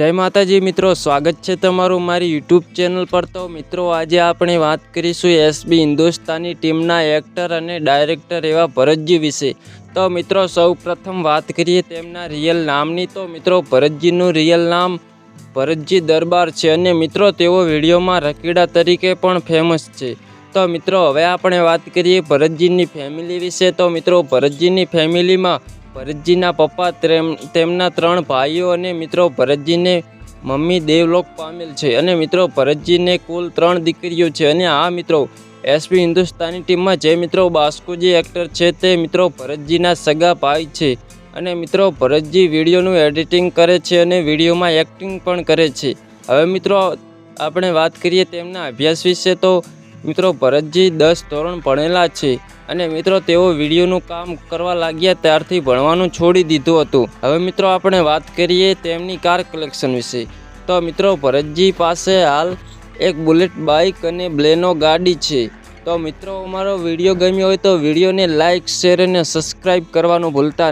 જય માતાજી મિત્રો, સ્વાગત છે તમારું મારી યુટ્યુબ ચેનલ પર. તો મિત્રો, આજે આપણે વાત કરીશું એસબી હિન્દુસ્તાની ટીમના એક્ટર અને ડાયરેક્ટર એવા ભરતજી વિશે. તો મિત્રો, સૌ પ્રથમ વાત કરીએ તેમના રિયલ નામની. તો મિત્રો, ભરતજીનું રિયલ નામ ભરતજી દરબાર છે અને મિત્રો, તેઓ વિડીયોમાં રકીડા તરીકે પણ ફેમસ છે. તો મિત્રો, હવે આપણે વાત કરીએ ભરતજીની ફેમિલી વિશે. તો મિત્રો, ભરતજીની ફેમિલીમાં ભરતજીના પપ્પા તેમના ત્રણ ભાઈઓ અને મિત્રો ભરતજીને મમ્મી દેવલોક પામેલ છે. અને મિત્રો, ભરતજીને કુલ ત્રણ દીકરીઓ છે અને આ મિત્રો એસપી હિન્દુસ્તાની ટીમમાં જે મિત્રો બાસ્કુજી એક્ટર છે તે મિત્રો ભરતજીના સગા ભાઈ છે. અને મિત્રો, ભરતજી વિડીયોનું એડિટિંગ કરે છે અને વિડીયોમાં એક્ટિંગ પણ કરે છે. હવે મિત્રો, આપણે વાત કરીએ તેમના અભ્યાસ વિશે તો મિત્રો ભરતજી દસ ધોરણ ભણેલા છે અને મિત્રો તેઓ વિડીયોનું કામ કરવા લાગ્યા ત્યારથી ભણવાનું છોડી દીધું હતું. હવે મિત્રો આપણે વાત કરીએ તેમની કાર કલેક્શન વિશે. તો મિત્રો ભરતજી પાસે હાલ એક બુલેટ બાઇક અને બ્લેનો ગાડી છે. તો મિત્રો અમારો વીડિયો ગમ્યો હોય તો વિડીયોને લાઇક, શેર અને સબસ્ક્રાઈબ કરવાનું ભૂલતા